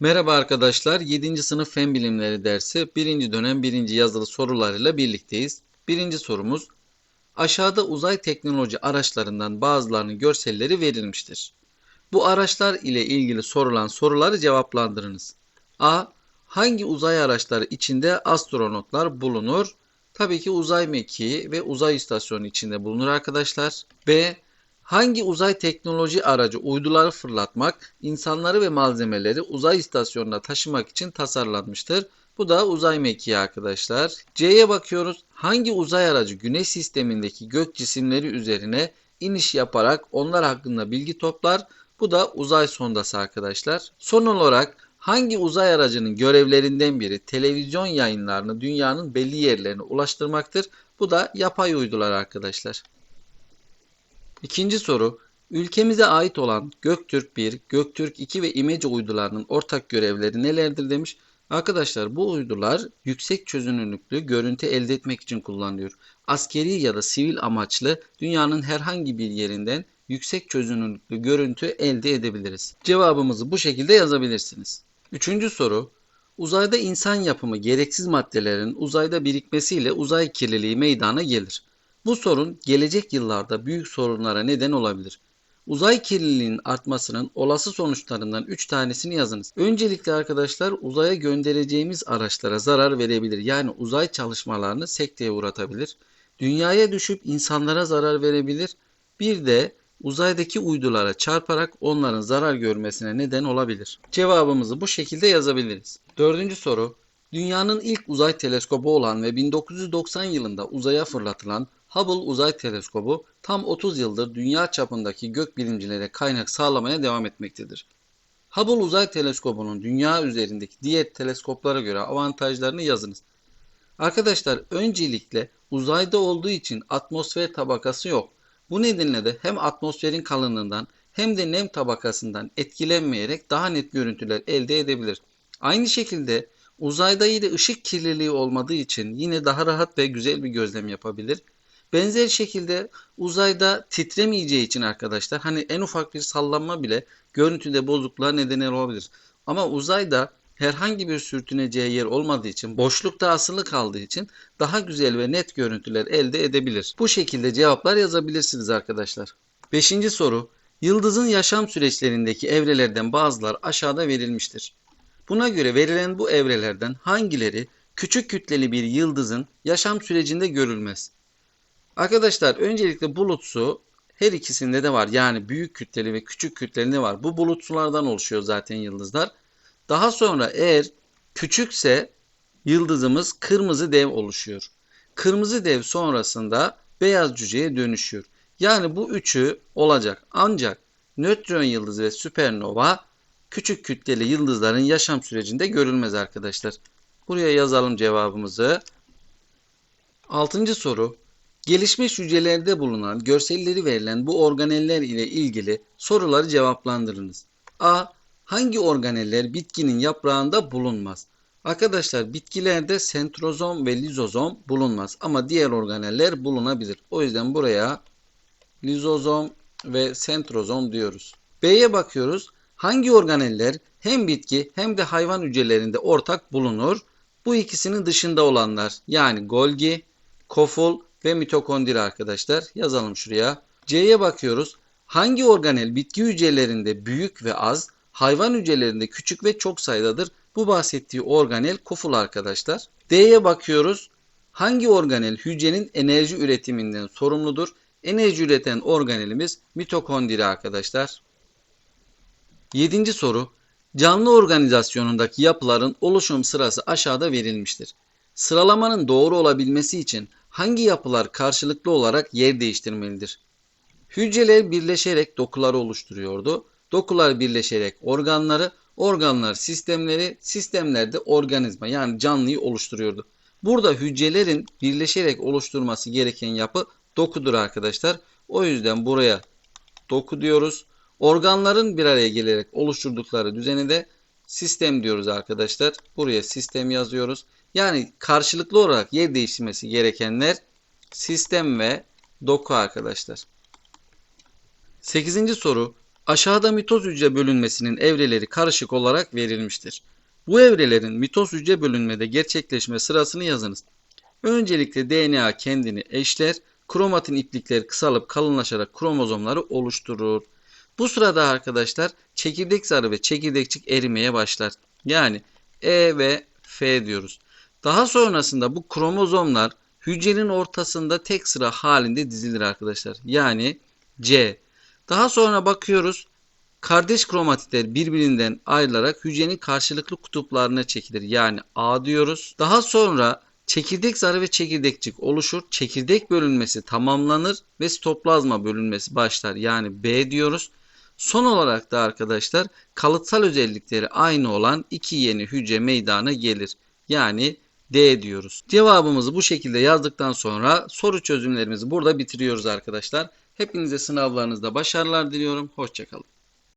Merhaba arkadaşlar, 7. sınıf Fen Bilimleri dersi 1. dönem 1. yazılı sorularıyla birlikteyiz. Birinci sorumuz, aşağıda uzay teknoloji araçlarından bazılarının görselleri verilmiştir. Bu araçlar ile ilgili sorulan soruları cevaplandırınız. A. Hangi uzay araçları içinde astronotlar bulunur? Tabii ki uzay mekiği ve uzay istasyonu içinde bulunur arkadaşlar. B. Hangi uzay teknoloji aracı uyduları fırlatmak, insanları ve malzemeleri uzay istasyonuna taşımak için tasarlanmıştır? Bu da uzay mekiği arkadaşlar. C'ye bakıyoruz. Hangi uzay aracı güneş sistemindeki gök cisimleri üzerine iniş yaparak onlar hakkında bilgi toplar? Bu da uzay sondası arkadaşlar. Son olarak hangi uzay aracının görevlerinden biri televizyon yayınlarını dünyanın belli yerlerine ulaştırmaktır? Bu da yapay uydular arkadaşlar. İkinci soru. Ülkemize ait olan Göktürk 1, Göktürk 2 ve İmece uydularının ortak görevleri nelerdir demiş. Arkadaşlar bu uydular yüksek çözünürlüklü görüntü elde etmek için kullanılıyor. Askeri ya da sivil amaçlı dünyanın herhangi bir yerinden yüksek çözünürlüklü görüntü elde edebiliriz. Cevabımızı bu şekilde yazabilirsiniz. Üçüncü soru. Uzayda insan yapımı gereksiz maddelerin uzayda birikmesiyle uzay kirliliği meydana gelir. Bu sorun gelecek yıllarda büyük sorunlara neden olabilir. Uzay kirliliğinin artmasının olası sonuçlarından 3 tanesini yazınız. Öncelikle arkadaşlar uzaya göndereceğimiz araçlara zarar verebilir. Yani uzay çalışmalarını sekteye uğratabilir. Dünyaya düşüp insanlara zarar verebilir. Bir de uzaydaki uydulara çarparak onların zarar görmesine neden olabilir. Cevabımızı bu şekilde yazabiliriz. Dördüncü soru. Dünyanın ilk uzay teleskobu olan ve 1990 yılında uzaya fırlatılan Hubble Uzay Teleskobu tam 30 yıldır dünya çapındaki gök bilimcilere kaynak sağlamaya devam etmektedir. Hubble Uzay Teleskobu'nun dünya üzerindeki diğer teleskoplara göre avantajlarını yazınız. Arkadaşlar öncelikle uzayda olduğu için atmosfer tabakası yok. Bu nedenle de hem atmosferin kalınlığından hem de nem tabakasından etkilenmeyerek daha net görüntüler elde edebilir. Aynı şekilde uzayda yine ışık kirliliği olmadığı için yine daha rahat ve güzel bir gözlem yapabilir. Benzer şekilde uzayda titremeyeceği için arkadaşlar hani en ufak bir sallanma bile görüntüde bozukluğa neden olabilir. Ama uzayda herhangi bir sürtüneceği yer olmadığı için boşlukta asılı kaldığı için daha güzel ve net görüntüler elde edebilir. Bu şekilde cevaplar yazabilirsiniz arkadaşlar. Beşinci soru. Yıldızın yaşam süreçlerindeki evrelerden bazılar aşağıda verilmiştir. Buna göre verilen bu evrelerden hangileri küçük kütleli bir yıldızın yaşam sürecinde görülmez? Arkadaşlar öncelikle bulut su her ikisinde de var. Yani büyük kütleli ve küçük kütleli de var. Bu bulut sulardan oluşuyor zaten yıldızlar. Daha sonra eğer küçükse yıldızımız kırmızı dev oluşuyor. Kırmızı dev sonrasında beyaz cüceye dönüşüyor. Yani bu üçü olacak. Ancak nötron yıldızı ve süpernova küçük kütleli yıldızların yaşam sürecinde görülmez arkadaşlar. Buraya yazalım cevabımızı. Altıncı soru. Gelişmiş hücrelerde bulunan görselleri verilen bu organeller ile ilgili soruları cevaplandırınız. A. Hangi organeller bitkinin yaprağında bulunmaz? Arkadaşlar bitkilerde sentrozom ve lizozom bulunmaz ama diğer organeller bulunabilir. O yüzden buraya lizozom ve sentrozom diyoruz. B'ye bakıyoruz. Hangi organeller hem bitki hem de hayvan hücrelerinde ortak bulunur? Bu ikisinin dışında olanlar yani Golgi, Koful ve mitokondri arkadaşlar. Yazalım şuraya. C'ye bakıyoruz. Hangi organel bitki hücrelerinde büyük ve az, hayvan hücrelerinde küçük ve çok sayıdadır? Bu bahsettiği organel koful arkadaşlar. D'ye bakıyoruz. Hangi organel hücrenin enerji üretiminden sorumludur? Enerji üreten organelimiz mitokondri arkadaşlar. Yedinci soru. Canlı organizasyonundaki yapıların oluşum sırası aşağıda verilmiştir. Sıralamanın doğru olabilmesi için hangi yapılar karşılıklı olarak yer değiştirmelidir? Hücreler birleşerek dokuları oluşturuyordu. Dokular birleşerek organları, organlar sistemleri, sistemlerde organizma yani canlıyı oluşturuyordu. Burada hücrelerin birleşerek oluşturması gereken yapı dokudur arkadaşlar. O yüzden buraya doku diyoruz. Organların bir araya gelerek oluşturdukları düzeni de sistem diyoruz arkadaşlar. Buraya sistem yazıyoruz. Yani karşılıklı olarak yer değiştirmesi gerekenler sistem ve doku arkadaşlar. 8. soru. Aşağıda mitoz hücre bölünmesinin evreleri karışık olarak verilmiştir. Bu evrelerin mitoz hücre bölünmede gerçekleşme sırasını yazınız. Öncelikle DNA kendini eşler, kromatin iplikleri kısalıp kalınlaşarak kromozomları oluşturur. Bu sırada arkadaşlar çekirdek zarı ve çekirdekçik erimeye başlar. Yani E ve F diyoruz. Daha sonrasında bu kromozomlar hücrenin ortasında tek sıra halinde dizilir arkadaşlar. Yani C. Daha sonra bakıyoruz kardeş kromatitler birbirinden ayrılarak hücrenin karşılıklı kutuplarına çekilir. Yani A diyoruz. Daha sonra çekirdek zarı ve çekirdekçik oluşur. Çekirdek bölünmesi tamamlanır ve sitoplazma bölünmesi başlar. Yani B diyoruz. Son olarak da arkadaşlar kalıtsal özellikleri aynı olan iki yeni hücre meydana gelir. Yani D diyoruz. Cevabımızı bu şekilde yazdıktan sonra soru çözümlerimizi burada bitiriyoruz arkadaşlar. Hepinize sınavlarınızda başarılar diliyorum. Hoşçakalın.